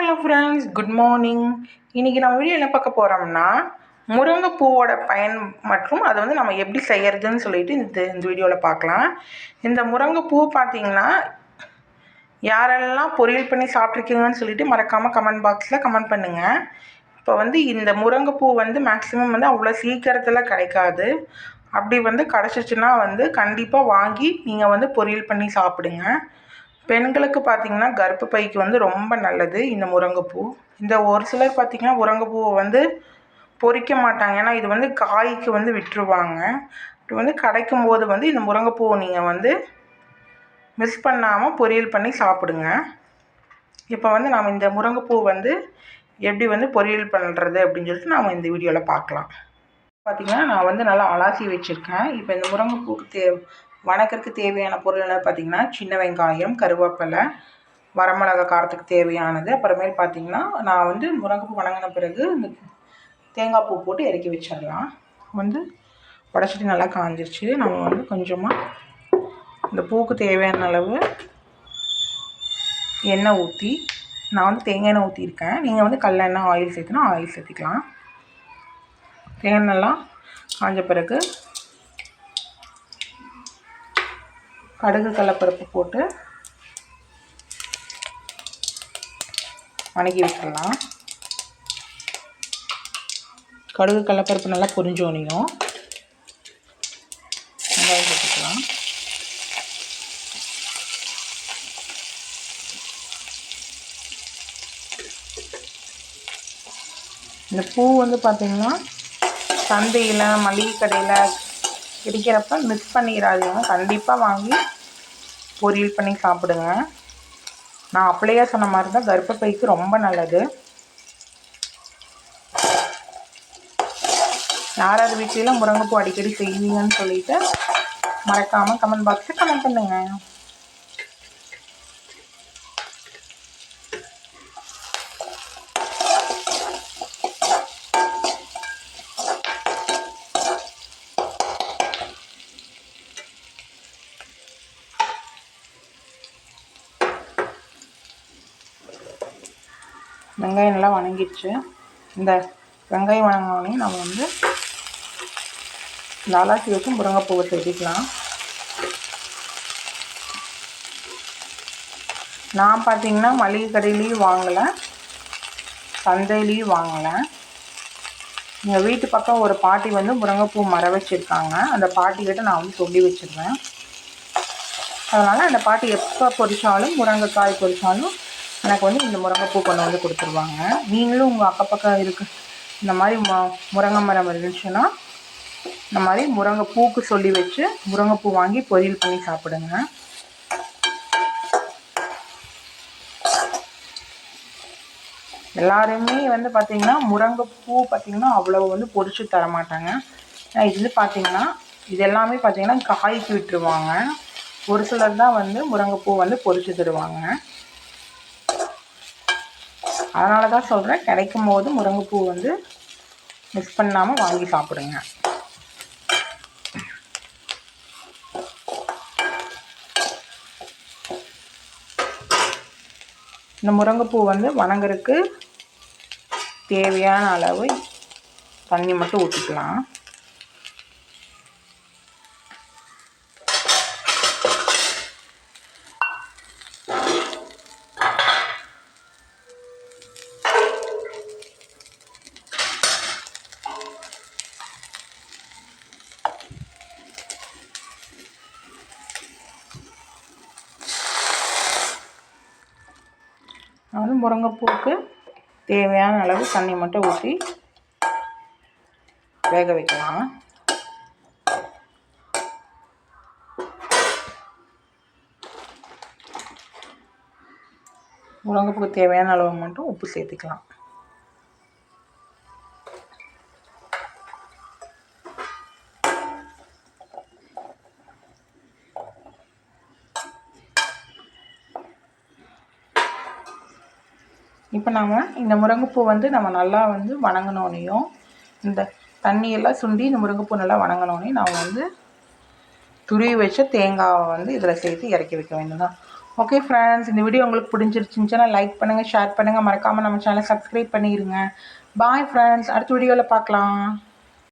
Hello friends good morning இன்றைக்கி நம்ம video என்ன பார்க்க போகிறோம்னா முருங்கைப்பூவோட பயன் மற்றும் அதை வந்து நம்ம எப்படி செய்கிறதுன்னு சொல்லிட்டு இந்த இந்த வீடியோவில் பார்க்கலாம். இந்த முருங்கைப்பூ பார்த்தீங்கன்னா யாரெல்லாம் பொரியல் பண்ணி சாப்பிட்ருக்கீங்கன்னு சொல்லிட்டு மறக்காமல் கமெண்ட் பாக்ஸில் கமெண்ட் பண்ணுங்கள் இப்போ வந்து இந்த முருங்கைப்பூ வந்து மேக்ஸிமம் வந்து அவ்வளோ சீக்கிரத்தில் கிடைக்காது. அப்படி வந்து கிடச்சிச்சின்னா வந்து கண்டிப்பாக வாங்கி நீங்கள் வந்து பொரியல் பண்ணி சாப்பிடுங்க. பெண்களுக்கு பார்த்திங்கன்னா கர்ப்பப்பைக்கு வந்து ரொம்ப நல்லது இந்த முருங்கைப்பூ. இந்த ஒரு சிலர் பார்த்திங்கன்னா முருங்கைப்பூவை வந்து பொறிக்க மாட்டாங்க. ஏன்னா இது வந்து காய்க்கு வந்து விட்டுருவாங்க. இது வந்து கிடைக்கும் போது வந்து இந்த முருங்கைப்பூவை நீங்கள் வந்து மிஸ் பண்ணாமல் பொரியல் பண்ணி சாப்பிடுங்க. இப்போ வந்து நாம் இந்த முருங்கைப்பூ வந்து எப்படி வந்து பொரியல் பண்ணுறது அப்படின்னு சொல்லிட்டு நாம் இந்த வீடியோவில் பார்க்கலாம். பார்த்திங்கன்னா நான் வந்து நல்லா அலாசி வச்சுருக்கேன். இப்போ இந்த முருங்கைப்பூக்கு தே வணக்கத்துக்கு தேவையான பொருள் பார்த்திங்கன்னா சின்ன வெங்காயம் கருவேப்பிலை வரமிளகா காரத்துக்கு தேவையானது. அப்புறமேல் பார்த்திங்கன்னா நான் வந்து முருங்கைப்பூ வணங்கின பிறகு இந்த தேங்காய் பூ போட்டு இறக்கி வச்சிடலாம். வந்து உடச்சிட்டு நல்லா காஞ்சிருச்சு. நம்ம வந்து கொஞ்சமாக இந்த பூக்கு தேவையான அளவு எண்ணெய் ஊற்றி நான் வந்து தேங்காய் எண்ணெய் ஊற்றிருக்கேன் நீங்கள் வந்து கல்லெண்ணெய் ஆயில் சேர்த்துனா ஆயில் சேர்த்துக்கலாம். தேங்காய் எண்ணெய்லாம் காஞ்ச பிறகு கடுகு கடலப்பருப்பு போட்டு வணக்கி விட்டுடலாம் கடுகு கடலப்பருப்பு நல்லா பொரிஞ்சோனியும் வெங்காயம் போட்டுக்கலாம். இந்த பூ வந்து பார்த்திங்கன்னா சந்தையில் மளிகை கடையில் இருக்கிறப்ப மிஸ் பண்ணிடாதீங்க கண்டிப்பாக வாங்கி பொரியல் பண்ணி சாப்பிடுங்க. நான் அப்படியே சொன்ன மாதிரி தான் கர்ப்பப்பைக்கு ரொம்ப நல்லது. யாராவது வீட்லையெல்லாம் முருங்கைப்பூ அடிக்கடி செய்வீங்கன்னு சொல்லிட்டு மறக்காமல் கமெண்ட் பாக்ஸில் கமெண்ட் பண்ணுங்கள் வெங்காயம் நல்லா வணங்கிடுச்சு. இந்த வெங்காயம் வணங்கினோடனே நம்ம வந்து லாலாக்கி வச்சும் வச்சு முருங்கைப்பூவை செடிக்கலாம் நான் பார்த்தீங்கன்னா மளிகை கடையிலையும் வாங்கலை சந்தையிலையும் வாங்கலை. எங்கள் வீட்டு பக்கம் ஒரு பாட்டி வந்து முருங்கைப்பூ மரம் வச்சுருக்காங்க. அந்த பாட்டிக்கிட்ட நான் வந்து சொல்லி வச்சுருவேன். அதனால் அந்த பாட்டி எப்போ பொரித்தாலும் முருங்கைக்காய் பொரித்தாலும் எனக்கு வந்து இந்த முருங்கைப்பூ கொண்டு வந்து கொடுத்துருவாங்க. நீங்களும் உங்கள் அக்கப்பக்கம் இருக்கு இந்த மாதிரி மு முருங்கை மரம் இருந்துச்சுன்னா இந்த மாதிரி முருங்கைப்பூக்கு சொல்லி வச்சு முருங்கைப்பூ வாங்கி பொரியல் பண்ணி சாப்பிடுங்க. எல்லாருமே வந்து பார்த்திங்கன்னா முருங்கைப்பூ பார்த்திங்கன்னா அவ்வளோ வந்து பொரிச்சு தர மாட்டாங்க. இது வந்து பார்த்திங்கன்னா இது எல்லாமே பார்த்திங்கன்னா காய்க்கு விட்டுருவாங்க. ஒரு சிலர் தான் வந்து முருங்கைப்பூ வந்து பொரிச்சு தருவாங்க. அதனால தான் சொல்கிறேன் கிடைக்கும் போது முருங்கைப்பூ வந்து மிஸ் பண்ணாமல் வாங்கி சாப்பிடுங்க. இந்த முருங்கைப்பூ வந்து வணங்குறதுக்கு தேவையான அளவு தண்ணி மட்டும் ஊற்றிக்கலாம் வந்து முருங்கைப்பூவுக்கு தேவையான அளவு தண்ணி மட்டும் ஊற்றி வேக வைக்கலாம். முருங்கைப்பூக்கு தேவையான அளவு மட்டும் உப்பு சேர்த்துக்கலாம். இப்போ நாம் இந்த முருங்கைப்பூ வந்து நம்ம நல்லா வந்து வணங்கினோனையும் இந்த தண்ணியெல்லாம் சுண்டி இந்த முருங்கைப்பூ நல்லா வணங்கினோடனே நாம் வந்து துருவி வச்ச தேங்காவை வந்து இதில் சேர்த்து இறக்கி வைக்க வேண்டியதான் ஓகே ஃப்ரெண்ட்ஸ் இந்த வீடியோ உங்களுக்கு பிடிச்சிருச்சுன்னா லைக் பண்ணுங்கள் ஷேர் பண்ணுங்கள் மறக்காமல் நம்ம சேனலை சப்ஸ்கிரைப் பண்ணிடுங்க பாய் ஃப்ரெண்ட்ஸ் அடுத்த வீடியோவில் பார்க்கலாம்.